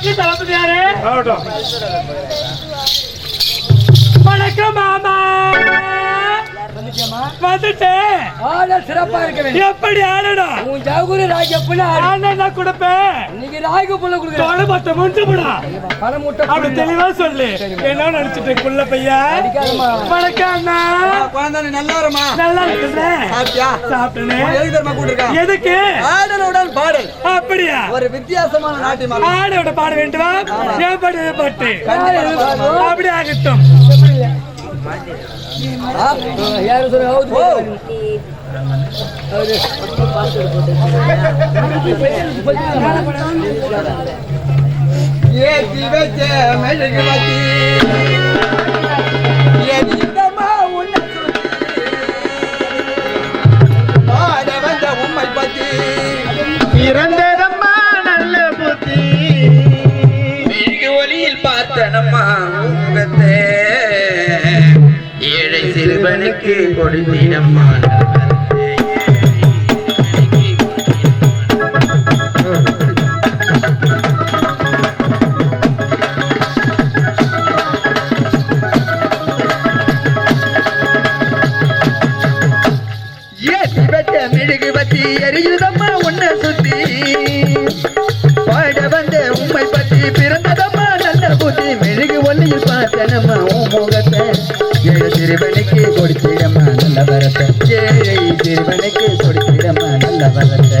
வீட்டு தளபதி யாரு? ஆகட்டும். வணக்கம் மாமா. வந்துட்டேன். ஆட சிறப்பா இருக்க எப்படி ஆடணும் உன் ஜவுகுரு ராஜ் ஆடு. ஆனா கொடுப்பேன்? இன்னைக்கு ராய்க்கு புள்ள கொடுக்குறேன் தோலை பணம் முட்டை அப்படி தெளிவா சொல்லு. என்ன நினைச்சிட்டு குள்ள பையன் அடிக்காதம்மா. வணக்கம் அண்ணா. குழந்தை நல்லா இருமா நல்லா இருக்குல்ல? சாப்பிட்டியா? சாப்பிட்டேனே. எதுக்கு கூட்டிருக்கா? எதுக்கு? ஆடலுடன் பாடல் அப்படியா? ஒரு வித்தியாசமான நாட்டியம் ஆடோட பாட வேண்டுமா? ஏன் பாடு பாட்டு? பாடணும். அப்படி ஆகட்டும் யாரு சொல்ற ஹவுஸ் ஓ. பிறந்ததம்மா நல்ல புத்தி ஒளியில் பார்த்தனம்மா ஏழை சிறுவனுக்கு கொடுத்திடம்மா ஏத்தி பத்தி எரியுதம்மா உன்னை சுத்தி? சிறுவனுக்கு கொடுத்திடமா நல்ல வரத்தை. ஏழை சிறுவனுக்கு கொடுத்திடம்மா நல்ல வரத்தை.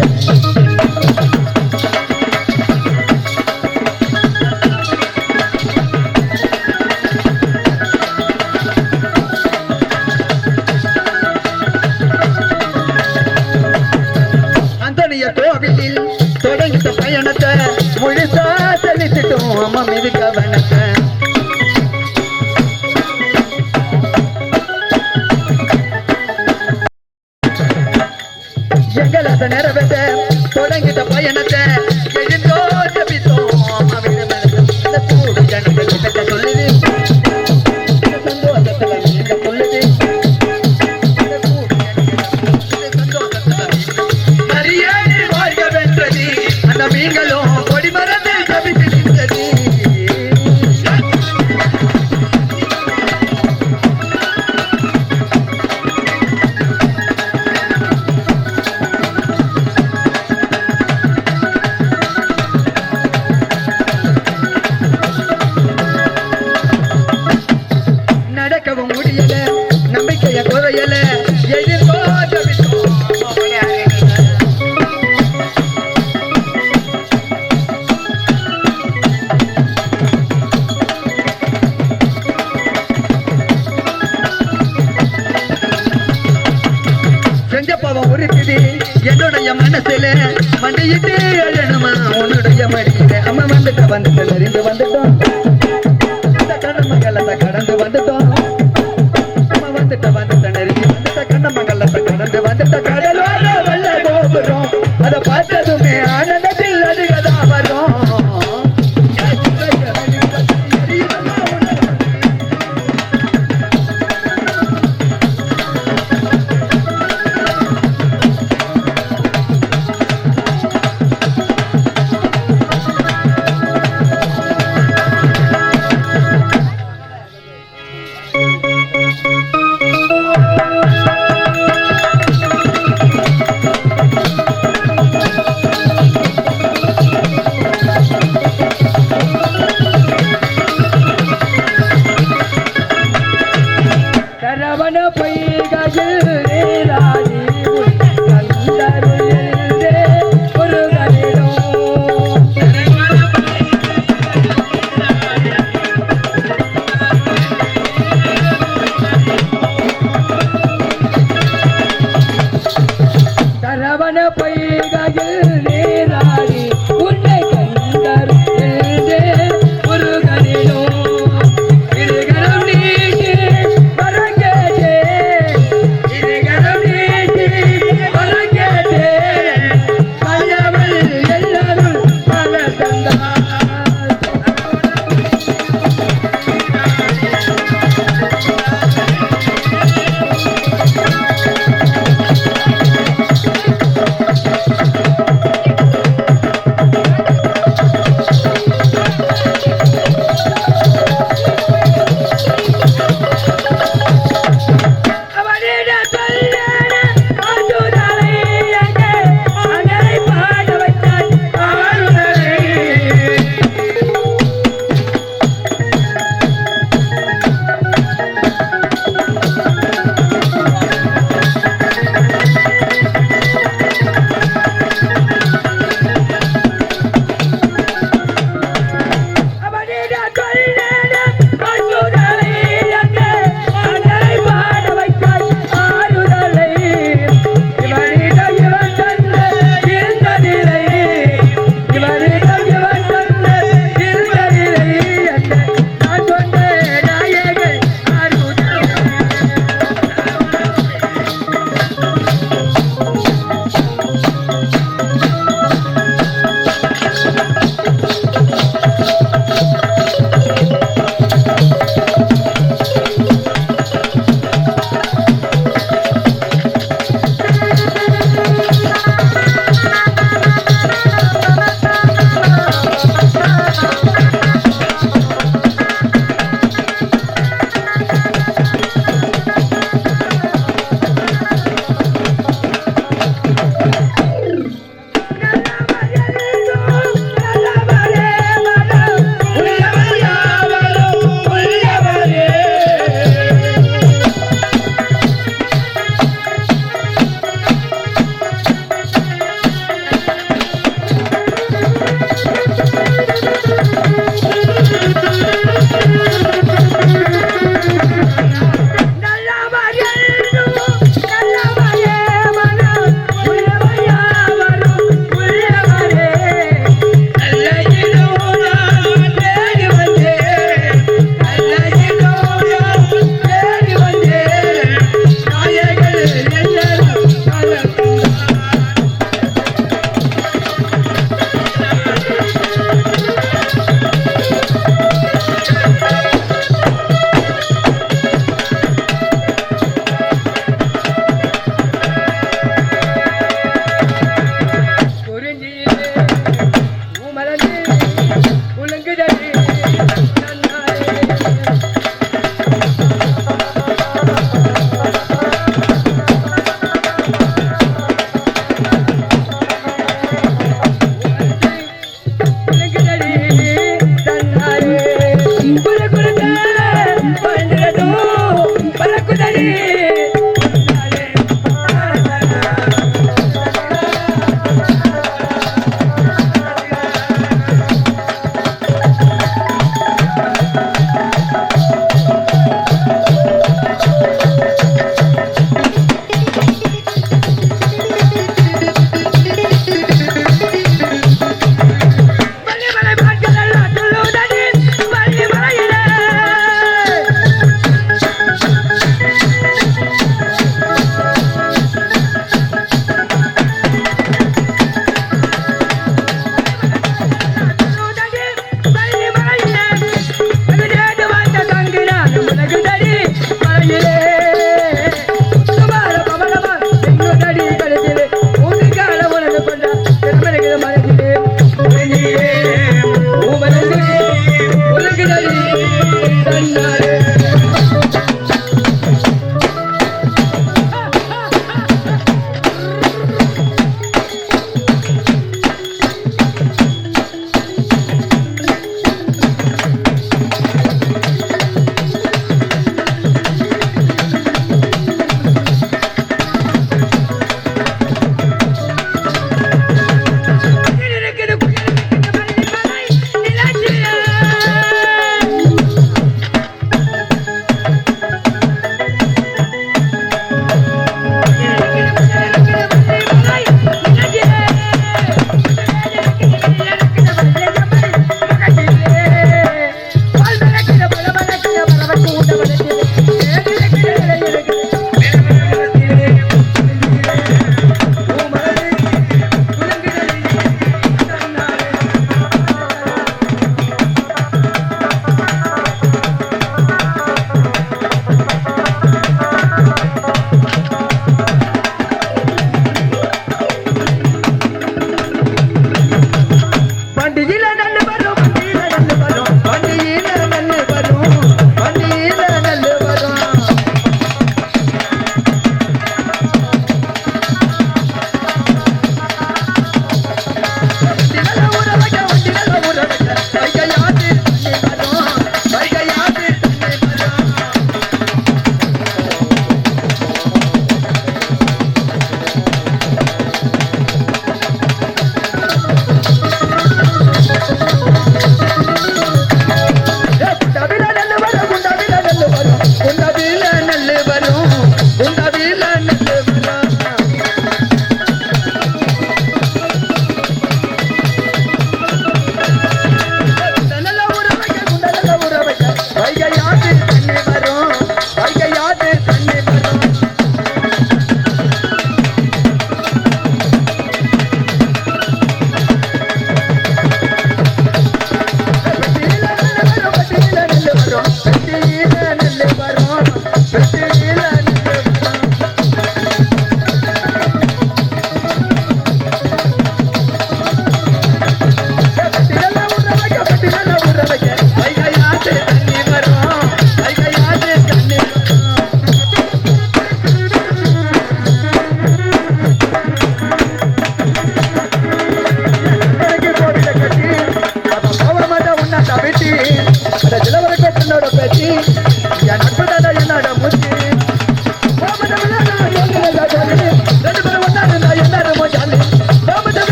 பாவம் உருக்குது என்னுடைய மனசுல மண்டியிட்டு எழணுமா உன்னுடைய மடியில அம்மா வந்துட்ட வந்துட்ட நெறிந்து வந்துட்டோம். இந்த கடமங்கலத்தை கடந்து வந்துட்டோம். அம்மா வந்துட்ட வந்துட்ட நெருங்கி வந்துட்ட கண்ணமங்கலத்தை கடந்து வந்துட்ட கடலோட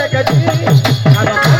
கட்டி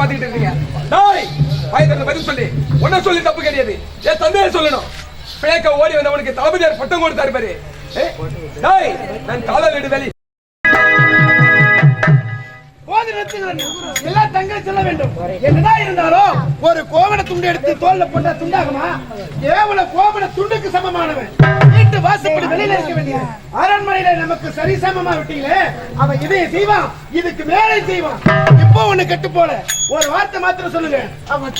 பாத்துக்கிட்டு இருக்கீங்க. டாய் வயதில் பதில் சொல்லி. உன்ன சொல்லி தப்பு கிடையாது. என் தந்தையை சொல்லணும். பிழைக்க ஓடி வந்தவனுக்கு தளபதியார் பட்டம் கொடுத்தாரு பாரு. டாய் நான் கால வீடு வெளி. எல்லா நிறுத்துங்கள். தங்களை வேண்டும். என்னதான் இருந்தாலும் ஒரு கோவண துண்டு எடுத்து தோல்ல போட்டா துண்டாகுமா? கேவல கோவண துண்டுக்கு சமமானவன். வாசப்படி வெளியில இருக்க வேண்டிய அரண்மனையில நமக்கு சரி சமமா விட்டீங்களே அவன் இதை செய்வான். இதுக்கு மேலே செய்வான். இப்போ ஒண்ணு கெட்டு போல. ஒரு வார்த்தை மாத்திரம் சொல்லுங்க. அவன்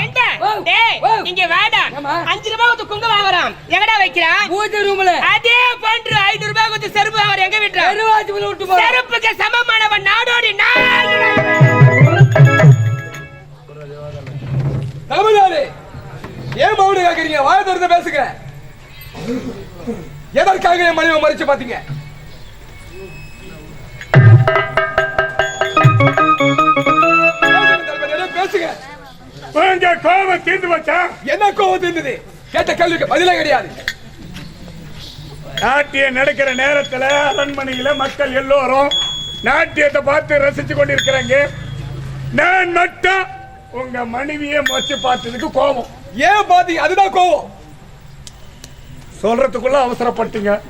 ஏன்டா? டேய், இங்க வாடா. ஏம்மா? அஞ்சு ரூபாய் கொடுத்து குங்குமம் வாங்குறான். எங்கடா வைக்கிறான்? பூஜை ரூம்ல அதே போன்று ஐநூறு ரூபாய் கொடுத்து செருப்பு வாங்குற எங்க விட்டு போ செருப்புக்கு சமமானவன் நாடோடி நான். தளபதியாரே ஏன் மௌனம் கேக்குறீங்க? வாய திறந்து பேசுங்க. எதற்காக என் மனைவி மறைச்சு பாத்தீங்க பேசுங்க. கோபம் தீர்ந்து வச்சா என்ன கோவம் இருந்தது கேட்ட கேள்விக்கு பதிலே கிடையாது. நாட்டியம் நடக்கிற நேரத்துல அரண்மனையில மக்கள் எல்லோரும் நாட்டியத்தை பார்த்து ரசிச்சு கொண்டிருக்கிறாங்க. நான் மட்டும் உங்க மனைவியை வச்சு பார்த்ததுக்கு கோபம். ஏன் பாத்தீங்க அதுதான் கோவம் சொல்றதுக்குள்ள அவசரப்பட்டீங்க.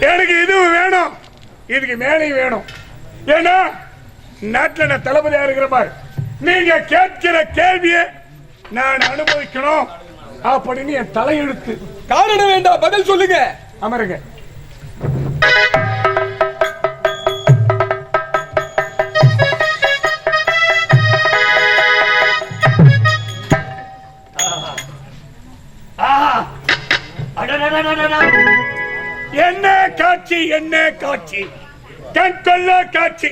எனக்கு இதுவும் வேணும். இதுக்கு மேலேயும் வேணும். ஏன்னா நாட்டுல நான் தளபதியா இருக்கிற மாதிரி. நீங்க கேட்கிற கேள்வியை நான் அனுபவிக்கணும். அப்படின்னு என் தலையெழுத்து. காரணம் வேண்டாம். பதில் சொல்லுங்க. அமருங்க. என்ன காட்சி என்ன காட்சி? கண் கொள்ள காட்சி.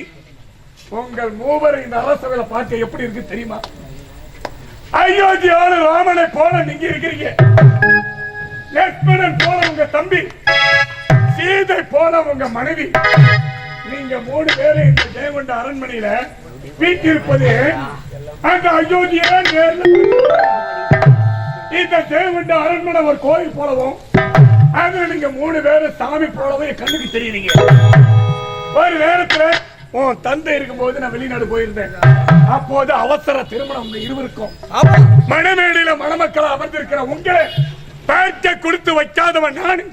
உங்கள் மூவர் இந்த அரசவையில பார்க்க எப்படி இருக்கு தெரியுமா? அயோத்தியாவில் ராமனை போல நீங்க இருக்கிறீங்க. லட்சுமணன் போல உங்க தம்பி சீதை போல உங்க மனைவி. நீங்க மூணு பேரும் இந்த ஜெயகொண்ட அரண்மனையில வீட்டிருப்பது அந்த அயோத்தியா நேரில் இந்த ஜெயகொண்ட அரண்மனை ஒரு கோயில் போலவும் அதுல நீங்க மூணு பேரும் சாமி போலவும் என் கண்ணுக்கு தெரியுறீங்க. ஒரு நேரத்துல உன் தந்தை இருக்கும்போது நான் வெளிநாடு போயிருந்தேன். அப்போது அவசர திருமணம் உங்க இருவருக்கும். மணமேடையில மணமக்களை அமர்ந்திருக்கிற உங்களை பார்க்க கொடுத்து வைக்காதவன் நான்.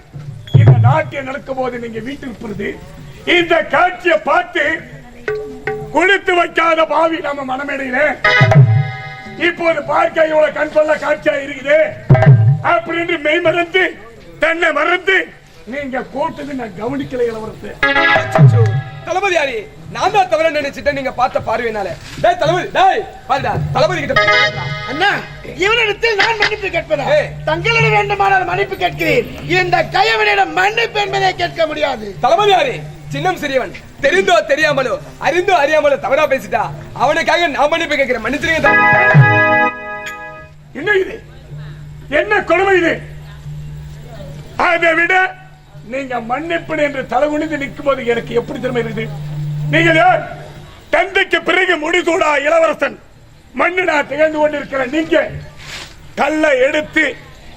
இந்த நாட்டியம் நடக்கும் போது நீங்க வீட்டில் இருப்பது இந்த காட்சியை பார்த்து கொடுத்து வைக்காத பாவி நம்ம மணமேடையில இப்போது பார்க்க இவ்வளவு கண் கொள்ள காட்சியா இருக்குது. அப்படின்னு மெய் மறந்து தன்னை மறந்து நீங்க கூட்டது நான் கவனிக்கல இளவரசு. தளபதியாரி நான் தான் தவற நினைச்சிட்டேன். நீங்க பார்த்த பார்வையினால. டேய் தளபதி டேய் பாருடா தளபதி கிட்ட. அண்ணா இவனிடத்தில் நான் மன்னிப்பு கேட்பதா. தங்களிடம் வேண்டுமானால் மன்னிப்பு கேட்கிறேன். இந்த கையவனிடம் மன்னிப்பு என்பதை கேட்க முடியாது. தளபதியாரி சின்னம் சிறியவன். தெரிந்தோ தெரியாமலோ அறிந்தோ அறியாமலோ தவறா பேசிட்டா அவனுக்காக நான் மன்னிப்பு கேட்கிறேன். மன்னிச்சிருங்க என்ன இது? என்ன கொடுமை இது? அதை விட நீங்க மன்னிப்பு என்று தலைகுனிந்து நிற்கும் போது எனக்கு எப்படி திறமை இருக்குது? நீங்கள் யார்? தந்தைக்கு பிறகு முடிசூடா இளவரசன். மண்ணுடா திகழ்ந்து கொண்டிருக்கிற நீங்க. கல்லை எடுத்து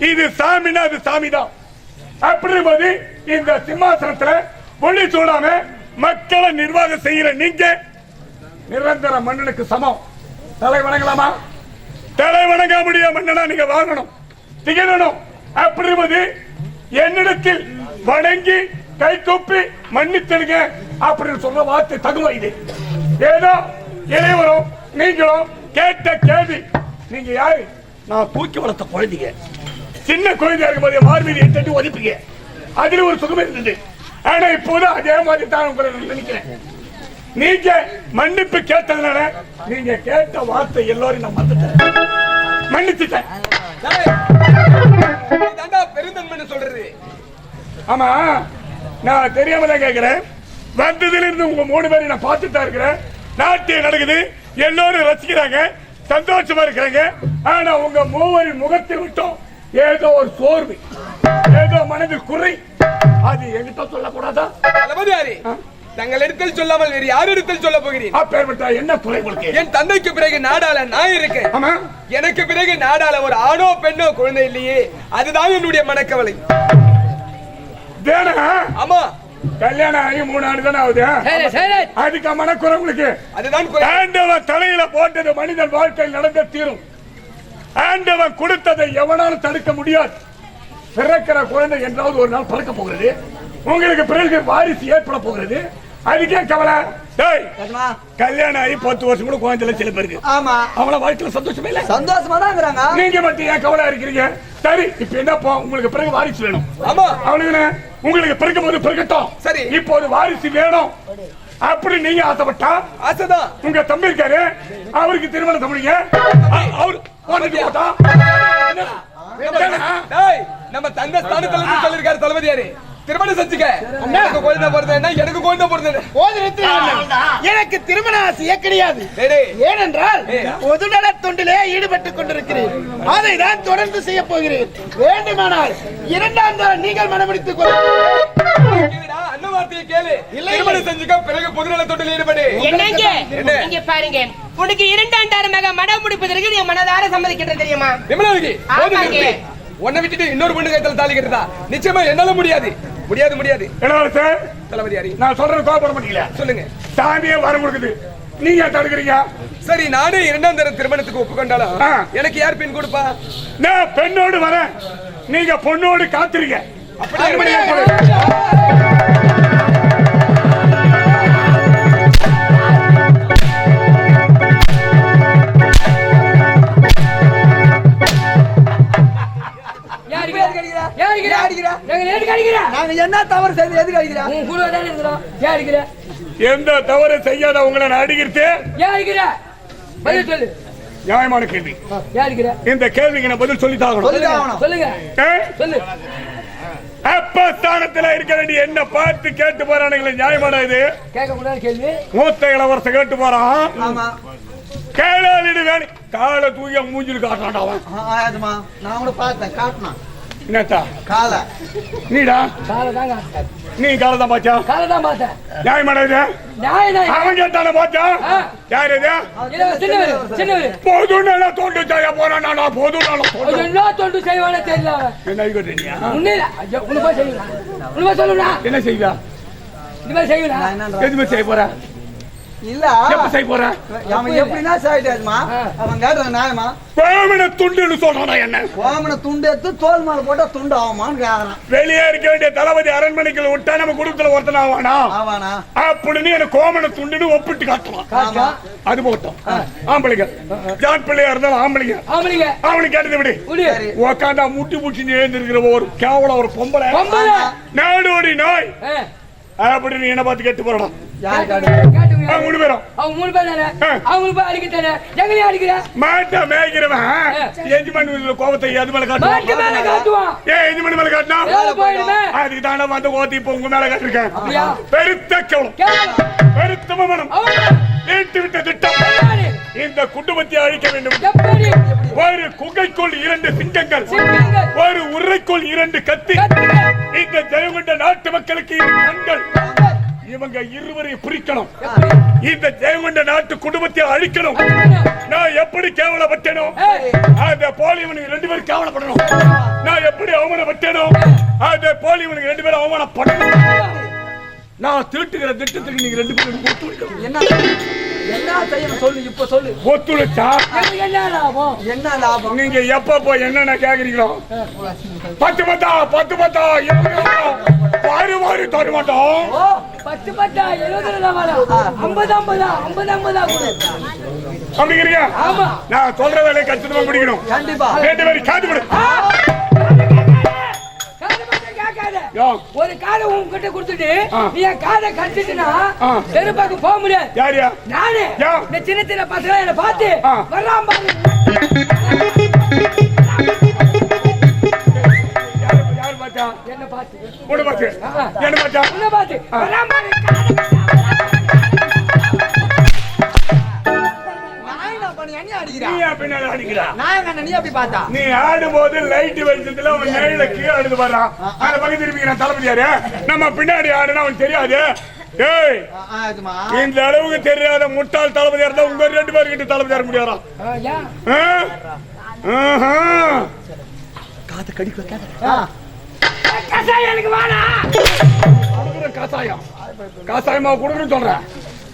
இது சாமினா அது சாமிதான். அப்படிங்கும்போது இந்த சிம்மாசனத்துல ஒளி சூடாம மக்களை நிர்வாகம் செய்யற நீங்க நிரந்தர மன்னனுக்கு சமம். தலை வணங்கலாமா? தலை வணங்க முடிய மன்னனா நீங்க வாங்கணும். திகழணும். அப்படிவது என்னிடத்தில் வணங்கி கை கூப்பி மன்னித்திடுங்க அப்படின்னு சொல்ற வார்த்தை தகுவா இது. ஏதோ இளைவரும் நீங்களும் கேட்ட கேள்வி. நீங்க யாரு? நான் தூக்கி வளர்த்த குழந்தைங்க. சின்ன குழந்தையா இருக்கும்போது மார்மீதியை தட்டி ஒதுப்பீங்க. அதுல ஒரு சுகம் இருந்தது. ஆனா இப்போது அதே மாதிரி தான் உங்களை நான் நினைக்கிறேன். நீங்க மன்னிப்பு கேட்டதுனால நீங்க கேட்ட வார்த்தை எல்லாரும் நான் மறந்துட்டேன். மன்னிச்சுட்டேன். பெருந்தன்மைன்னு சொல்றது. ஆமா நான் தெரியாம தான் கேட்கிறேன் வந்ததுல இருந்து உங்க மூணு பேரையும் நான் பார்த்துட்டு தான் இருக்கிறேன். நாட்டியம் நடக்குது. எல்லாரும் ரசிக்கிறாங்க. சந்தோஷமா இருக்கிறாங்க. ஆனா உங்க மூவரின் முகத்தில் விட்டோம். ஏதோ ஒரு சோர்வு ஏதோ மனதில் குறை. அது என்கிட்ட சொல்லக்கூடாதா? தளபதியாரி தங்கள் இடத்தில் சொல்லாமல் வேறு யார் இடத்தில் சொல்ல போகிறேன் அப்பேற்பட்ட என்ன குறை உங்களுக்கு? என் தந்தைக்கு பிறகு நாடாள நான் இருக்கேன். ஆமா. எனக்கு பிறகு நாடாள ஒரு ஆணோ பெண்ணோ குழந்தை இல்லையே. அதுதான் என்னுடைய மனக்கவலை. வேணா ஆமா. கல்யாணம் ஆகி மூணு ஆண்டு தானே ஆகுது? சரி சரி. அதுக்கு மனக்குறை உங்களுக்கு? அதுதான் தலையில போட்டது மனிதன் வாழ்க்கையில் நடந்த தீரும். ஆண்டவன் கொடுத்ததை எவனாலும் தடுக்க முடியாது. பிறக்கிற குழந்தை என்றாவது ஒரு நாள் பிறக்க போகிறது. உங்களுக்கு பிறகு வாரிசு ஏற்பட போகிறது. அதுக்கே கவலை. டேய் கல்யாணம் ஆகி பத்து வருஷம் கூட குழந்தை சில பேருக்கு. ஆமா. அவள வாழ்க்கையில சந்தோஷமே இல்ல. சந்தோஷமா தான் நீங்க மட்டும் ஏன் கவலை இருக்கிறீங்க? சரி இப்ப என்னப்பா? உங்களுக்கு பிறகு வாரிசு வேணும். ஆமா. அவனுக்கு? உங்களுக்கு பிறக்கும் போது பிறக்கட்டும். சரி. இப்போது வாரிசு வேணும். அப்படி நீங்க ஆசைப்பட்டா ஆசைதான். உங்க தம்பி இருக்காரு. அவருக்கு திருமணம் தம்பிங்க அவர் போட்டுட்டு போட்டா. நம்ம தந்தை ஸ்தானத்துல இருந்து சொல்லிருக்காரு தளபதியாரு. திருமணம் செஞ்சுக்க. எனக்கு குழந்தை பிறந்தா எனக்கு குழந்தை பிறந்தது. எனக்கு திருமண ஆசையே கிடையாது டேய், டேய். ஏனென்றால் பொதுநல தொண்டிலே ஈடுபட்டுக் கொண்டிருக்கிறேன். அதை தான் தொடர்ந்து செய்ய போகிறேன். வேண்டுமானால் இரண்டாம் தரம் நீங்கள் மனமுடித்துக் கேளுடா, அண்ணன் வார்த்தையை கேளு. திருமணம் செஞ்சுக்க பிறகு பொதுநல தொண்டில் ஈடுபடு. என்னங்க? என்ன? இங்க பாருங்க. உனக்கு இரண்டாண்டாயிரம் மக மனம் முடிப்பதற்கு நீ மனதார சம்மதிக்கிட்ட தெரியுமா? விமலாவுக்கு. உன்னை விட்டுட்டு இன்னொரு பொண்ணு கைத்தல தாலி கட்டுதா நிச்சயமா என்னால முடியாது. முடியாது முடியாது. தளபதியாரி நான் சொல்றது கோபப்பட மாட்டீங்களா? சொல்லுங்க. சாமியே வரம் கொடுக்குது. நீங்க ஏன் தடுக்கிறீங்க? சரி நானே இரண்டாம் தர திருமணத்துக்கு ஒப்புக்கொண்டாலும். எனக்கு யார் பெண் கொடுப்பா? நான் பெண்ணோடு வரேன். நீங்க பொண்ணோடு காத்திருங்க. என்ன தவறு செய்து எதுக்கு அடிக்கிறா? உன் கூட தானே இருக்கிறோம் ஏன் அடிக்கிற? எந்த தவறு செய்யாத உங்களை நான் அடிக்கிறது? ஏன் அடிக்கிற? பதில் சொல்லு. நியாயமான கேள்வி. இந்த கேள்விக்கு நான் பதில் சொல்லி தாகணும் சொல்லுங்க? சொல்லு. அப்ப ஸ்தானத்துல இருக்க வேண்டிய என்ன பார்த்து கேட்டு போறானுங்களே நியாயமான இது மூத்த இளவரச கேட்டு போறான் ஆமா கேளாளிடு வேணி காலை அவன் மூஞ்சில் காட்டான்டா அவன் நான் கூட பார்த்தேன் காட்டினான் என்னத்தா? காலை. நீடா? காலை தான் காட்டுறேன். நீ காலை தான் பாச்சா காலை தான் பார்த்தேன் நியாயமான இது? நியாயம் தான். அவன் கேட்டான. யார் இது? இதோ சின்னவரு, சின்னவரு. தோண்டு போறானா போதும் நல்லா தோண்டு? என்ன தொண்டு செய்வானே தெரியல. என்ன கேட்டீங்க? உன்னையில, ஐயோ, உனக்கு சொல்லணும்டா. என்ன செய்வா? இந்த மாதிரி. நான் எதுவுமே செய்ய போற? இல்ல. போற? அவன் எப்படின்னா அவன் கேட்டான் நியாயமா துண்டுன்னு சொல்றானா என்ன? கோமனை துண்டு எடுத்து தோல் மேல போட்டா துண்டு ஆகுமான்னு கேக்குறான். வெளியே இருக்க வேண்டிய தளபதி அரண்மனைக்குள்ள விட்டா நம்ம குடும்பத்துல ஒருத்தன் ஆவானா? ஆவானா? அப்படின்னு எனக்கு துண்டுன்னு ஒப்பிட்டு காட்டலாம் காட்டா. அது போட்டோம். ஆம்பளைங்க. ஜான் பிள்ளையா இருந்தாலும் ஆம்பளைங்க. ஆம்பளைங்க, அவனுக்கு கேட்டது விடு. விடு. உக்காந்தா முட்டி முட்டி எழுந்திருக்கிற ஒரு கேவலம் ஒரு பொம்பளை. பொம்பளை. நாடோடி நாய். அப்படின்னு என்ன பார்த்து கேட்டு போறடா. யாரு காட்டு கேட்டுங்க. அவங்க மூணு பேரும். அவங்க மூணு பேர் தானே? ஆ. அவங்களுக்கு போய் அடிக்கத்தானே எங்களையும் அடிக்கிற? மாட்டை மேய்க்கிறவன். எஜமான் வீட்டுல கோபத்தை எது மேல மாட்டு மேல காட்டுவான். எஜமான் மேல காட்டினா? போயிடுமே. அதுக்கு தானே வந்து கோத்தி இப்ப உங்க மேல காட்டிருக்கேன்? பெருத்த கேவலம். கேவலம். பெருத்த மனம் அவன் நீட்டு விட்ட திட்டம்? இந்த குடும்பத்தை அழிக்க வேண்டும். எப்படி? ஒரு குகைக்குள் இரண்டு சிங்கங்கள். ஒரு உரைக்குள் இரண்டு கத்தி. இந்த ஜெயங்கொண்ட நாட்டு மக்களுக்கு கண்கள். இவங்க இருவரையும் பிரிக்கணும்? இந்த ஜெயங்கொண்ட நாட்டு குடும்பத்தை அழிக்கணும். நான் எப்படி கேவலப்பட்டேனோ. அந்த போலி இவனுக்கு ரெண்டு பேரும் கேவலப்படணும். நான் எப்படி அவமானப்பட்டேனோ அந்த போலி இவனுக்கு ரெண்டு பேரும் அவமானப்படணும். நான் திருட்டுகிற திட்டத்துக்கு நீங்க ரெண்டு பேரும் என்ன? என்ன செய்யணும் சொல்லு இப்ப சொல்லு. ஒத்துழைச்சா? என்ன லாபம்? என்ன லாபம்? நீங்க எப்ப போய் என்னென்ன கேக்குறீங்களோ? பத்து பத்தா பத்து பத்தா வாரி வாரி தர மாட்டோம் பத்து பத்தா எழுபது லாபம் ஐம்பது ஐம்பதா ஐம்பது ஐம்பதா அப்படிங்கிறீங்க ஆமா. நான் சொல்ற வேலையை கச்சிதமா முடிக்கணும். கண்டிப்பா. ரெண்டு பேரும் காது ஒரு காதை உன்கிட்ட கொடுத்துட்டு. நீ என் காதை கடிச்சிட்டுனா ஆ. தெருப்பாக்கு போக முடியாது நானு. இந்த சின்ன சின்ன பசங்க என்ன பார்த்து. வர்றான் யார் பார்த்தா என்ன பார்த்து. என்ன பார்த்தா. அடிக்கிறா நீ ஏன் பின்னால அடிக்கிறா நான் என்ன நீ அப்படி பார்த்தா? நீ ஆடும்போது லைட் வெளிச்சத்துல அவன் நேரில கீழே வர்றான் அந்த பக்கம் தளபதி யாரு? நம்ம பின்னாடி ஆடுனா அவன் தெரியாது. ஏய் இந்த அளவுக்கு தெரியாத முட்டாள் தளபதியா இருந்தா உங்க ரெண்டு பேர்கிட்ட தளபதி யார முடியாதா? ஆ? ஆஹா. கசாயம் எனக்கு கொடுக்குற காசாயம். காசாயமா கொடுக்குறேன்னு சொல்றேன்.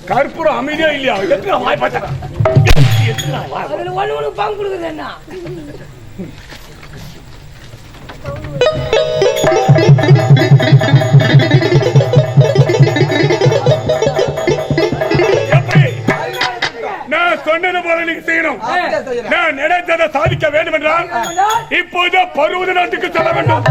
கற்பூரம் அமைதியா இல்லையா? எத்தனை வாய் பார்த்தா அதுல ஒண்ணு என்ன? சொன்னது போல நீங்க செய்யணும். நான் நினைத்ததை சாதிக்க வேண்டும் என்றால் இப்போது பருவத நாட்டுக்கு செல்ல வேண்டும்.